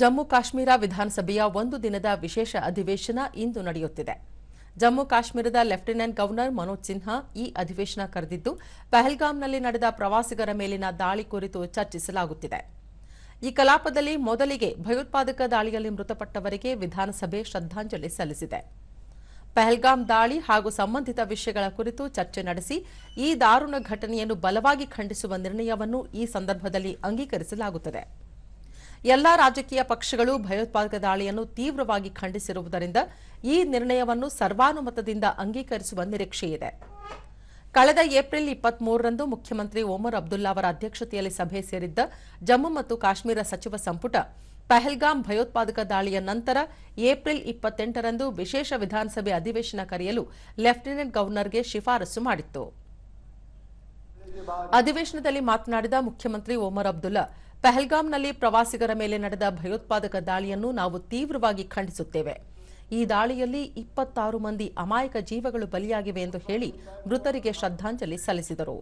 ಜಮ್ಮು ಕಾಶ್ಮೀರ ವಿಧಾನಸಭೆಯ ಒಂದು ದಿನದ ವಿಶೇಷ ಅಧಿವೇಶನ ಇಂದು ನಡೆಯುತ್ತಿದೆ. ಜಮ್ಮು ಕಾಶ್ಮೀರದ ಲೆಫ್ಟಿನೆಂಟ್ ಗವರ್ನರ್ ಮನೋಜ್ ಸಿನ್ಹಾ ಈ ಅಧಿವೇಶನ ಕರೆದಿದ್ದು, ಪಹಲ್ಗಾಮ್ನಲ್ಲಿ ನಡೆದ ಪ್ರವಾಸಿಗರ ಮೇಲಿನ ದಾಳಿ ಕುರಿತು ಚರ್ಚಿಸಲಾಗುತ್ತಿದೆ. ಈ ಕಲಾಪದಲ್ಲಿ ಮೊದಲಿಗೆ ಭಯೋತ್ಪಾದಕ ದಾಳಿಯಲ್ಲಿ ಮೃತಪಟ್ಟವರಿಗೆ ವಿಧಾನಸಭೆ ಶ್ರದ್ಧಾಂಜಲಿ ಸಲ್ಲಿಸಿದೆ. ಪಹಲ್ಗಾಮ್ ದಾಳಿ ಹಾಗೂ ಸಂಬಂಧಿತ ವಿಷಯಗಳ ಕುರಿತು ಚರ್ಚೆ ನಡೆಸಿ, ಈ ದಾರುಣ ಘಟನೆಯನ್ನು ಬಲವಾಗಿ ಖಂಡಿಸುವ ನಿರ್ಣಯವನ್ನು ಈ ಸಂದರ್ಭದಲ್ಲಿ ಅಂಗೀಕರಿಸಲಾಗುತ್ತದೆ. ಎಲ್ಲಾ ರಾಜಕೀಯ ಪಕ್ಷಗಳು ಭಯೋತ್ಪಾದಕ ದಾಳಿಯನ್ನು ತೀವ್ರವಾಗಿ ಖಂಡಿಸಿರುವುದರಿಂದ ಈ ನಿರ್ಣಯವನ್ನು ಸರ್ವಾನುಮತದಿಂದ ಅಂಗೀಕರಿಸುವ ನಿರೀಕ್ಷೆಯಿದೆ ಕಳೆದ ಏಪ್ರಿಲ್ ಇಪ್ಪತ್ಮೂರರಂದು ಮುಖ್ಯಮಂತ್ರಿ ಓಮರ್ ಅಬ್ದುಲ್ಲಾ ಅವರ ಅಧ್ಯಕ್ಷತೆಯಲ್ಲಿ ಸಭೆ ಸೇರಿದ್ದ ಜಮ್ಮು ಮತ್ತು ಕಾಶ್ಮೀರ ಸಚಿವ ಸಂಪುಟ ಪಹಲ್ಗಾಮ್ ಭಯೋತ್ಪಾದಕ ದಾಳಿಯ ನಂತರ ಏಪ್ರಿಲ್ ಇಪ್ಪತ್ತೆಂಟರಂದು ವಿಶೇಷ ವಿಧಾನಸಭೆ ಅಧಿವೇಶನ ಕರೆಯಲು ಲೆಫ್ಟಿನೆಂಟ್ ಗವರ್ನರ್ಗೆ ಶಿಫಾರಸು ಮಾಡಿತ್ತು. ಅಧಿವೇಶನದಲ್ಲಿ ಮಾತನಾಡಿದ ಮುಖ್ಯಮಂತ್ರಿ ಓಮರ್ ಅಬ್ದುಲ್ಲಾ ಪಹಲ್ಗಾಮ್ನಲ್ಲಿ ಪ್ರವಾಸಿಗರ ಮೇಲೆ ನಡೆದ ಭಯೋತ್ಪಾದಕ ದಾಳಿಯನ್ನು ನಾವು ತೀವ್ರವಾಗಿ ಖಂಡಿಸುತ್ತೇವೆ. ಈ ದಾಳಿಯಲ್ಲಿ ಇಪ್ಪತ್ತಾರು ಮಂದಿ ಅಮಾಯಕ ಜೀವಗಳು ಬಲಿಯಾಗಿವೆ ಎಂದು ಹೇಳಿ ಮೃತರಿಗೆ ಶ್ರದ್ಧಾಂಜಲಿ ಸಲ್ಲಿಸಿದರು.